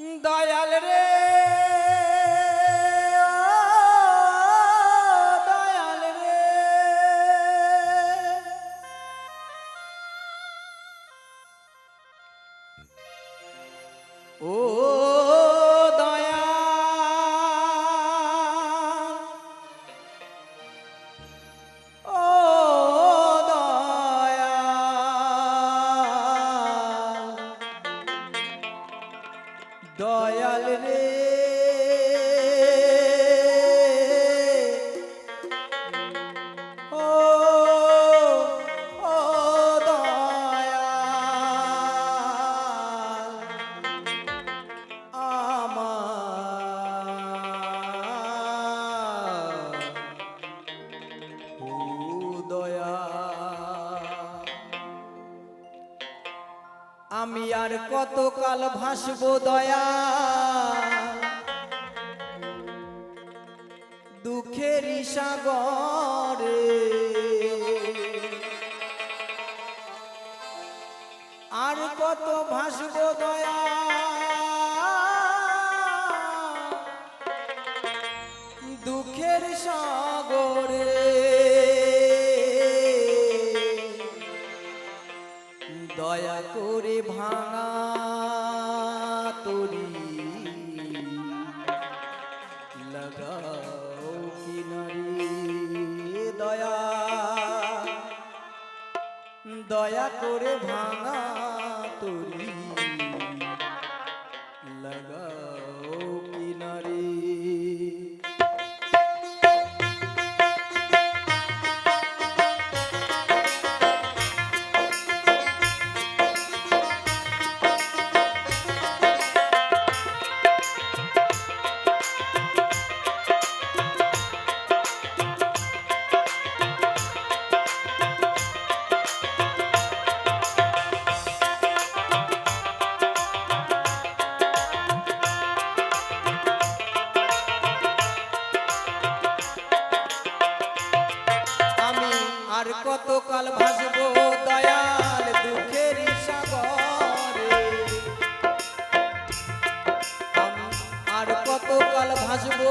দয়াল রে। দয়াল রে। ও আমি আর কতকাল ভাসব দয়া? দুঃখের সাগরে। আর কত ভাসব দয়া? দয়া করে ভাঙা তরি। লাগাও কিনারে দয়া। দয়া করে ভাঙা তরি।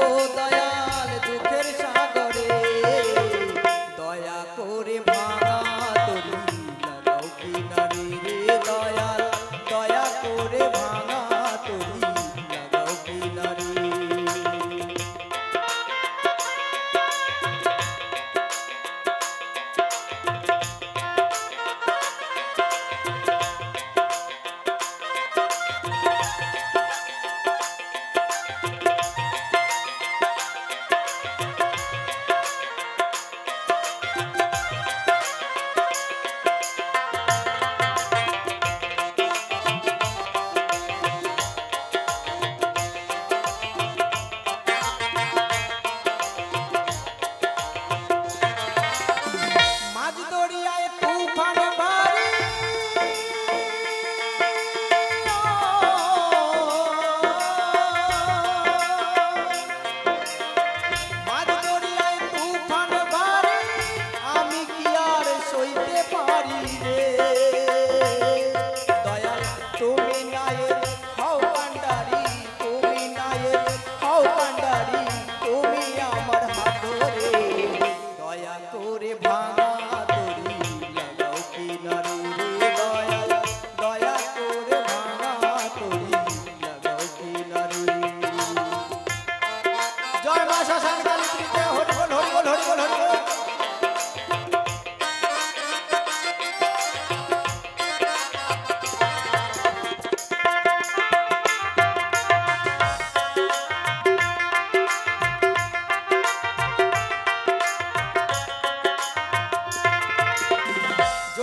ভাসবো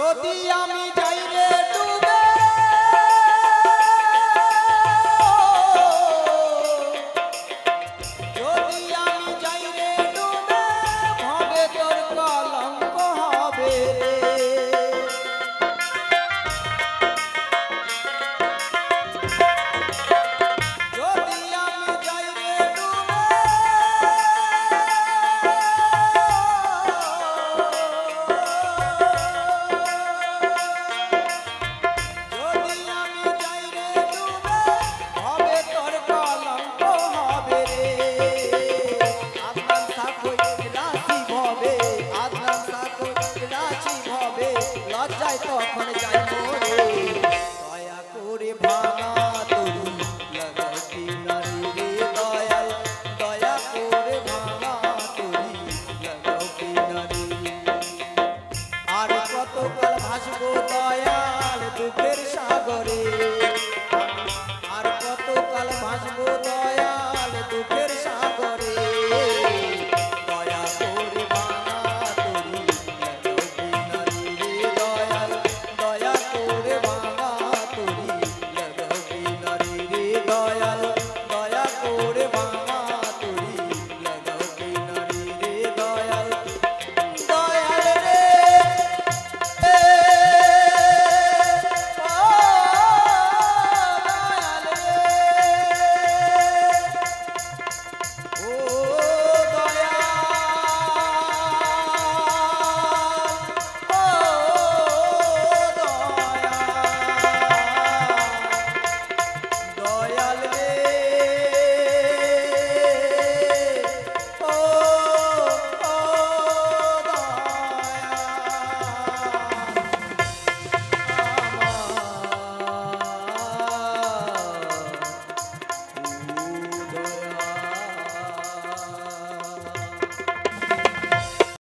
যদি আমি পথ দয়া করে ভাঙা তরু লাগাইতে নারী রে দয়াল। দয়া করে ভাঙা তরি লাগাইতে নারী আর কতকাল ভাসবো দয়াল বুকের সাগরে?